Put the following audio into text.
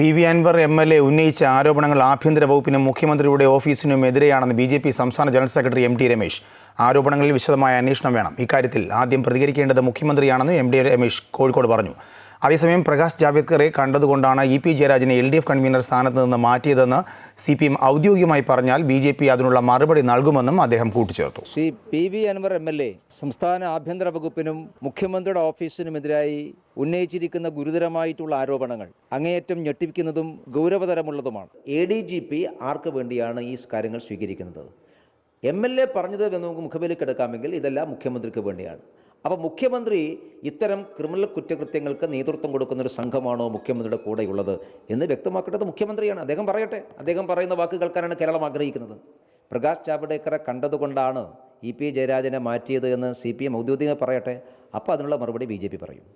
P V Anvar M L A ഉന്നയിച്ച ആരോപണങ്ങൾ ആഭ്യന്തര വകുപ്പിനും മുഖ്യമന്ത്രിയുടെ ഓഫീസിനും എതിരെയാണെന്ന് ബി ജെ പി സംസ്ഥാന general secretary M T Ramesh. ആരോപണങ്ങളിൽ വിശദമായ അന്വേഷണം വേണം. ഇക്കാര്യത്തിൽ ആദ്യം പ്രതികരിക്കേണ്ടത് മുഖ്യമന്ത്രിയാണെന്ന് എം ടി രമേശ് കോഴിക്കോട് പറഞ്ഞു. അതേസമയം പ്രകാശ് ജാവ്ദേക്കറെ കണ്ടതുകൊണ്ടാണ് ഇ പി ജയരാജനെ എൽ ഡി എഫ് കൺവീനർ സ്ഥാനത്ത് നിന്ന് മാറ്റിയതെന്ന് സി പി എം ഔദ്യോഗികമായി പറഞ്ഞാൽ ബി ജെ പി അതിനുള്ള മറുപടി നൽകുമെന്നും അദ്ദേഹം കൂട്ടിച്ചേർത്തു. Shri P V Anvar M L A സംസ്ഥാന ആഭ്യന്തര വകുപ്പിനും മുഖ്യമന്ത്രിയുടെ ഓഫീസിനുമെതിരായി ഉന്നയിച്ചിരിക്കുന്ന ഗുരുതരമായിട്ടുള്ള ആരോപണങ്ങൾ അങ്ങേയറ്റം ഞെട്ടിപ്പിക്കുന്നതും ഗൗരവതരമുള്ളതുമാണ്. എ ഡി ജി പി ആർക്ക് വേണ്ടിയാണ് ഈ കാര്യങ്ങൾ സ്വീകരിക്കുന്നത്? എം എൽ എ പറഞ്ഞത് നമുക്ക് മുഖബലിക്ക് എടുക്കാമെങ്കിൽ ഇതെല്ലാം മുഖ്യമന്ത്രിക്ക് വേണ്ടിയാണ്. അപ്പോൾ മുഖ്യമന്ത്രി ഇത്തരം ക്രിമിനൽ കുറ്റകൃത്യങ്ങൾക്ക് നേതൃത്വം കൊടുക്കുന്ന ഒരു സംഘമാണോ മുഖ്യമന്ത്രിയുടെ കൂടെയുള്ളത് എന്ന് വ്യക്തമാക്കേണ്ടത് മുഖ്യമന്ത്രിയാണ്. അദ്ദേഹം പറയട്ടെ. അദ്ദേഹം പറയുന്ന വാക്ക് കേൾക്കാനാണ് കേരളം ആഗ്രഹിക്കുന്നത്. പ്രകാശ് ജാവ്ഡേക്കറെ കണ്ടതുകൊണ്ടാണ് ഇ പി ജയരാജനെ മാറ്റിയത് എന്ന് സി പി എം ഔദ്യോഗികമായി പറയട്ടെ. അപ്പോൾ അതിനുള്ള മറുപടി ബി ജെ പി പറയും.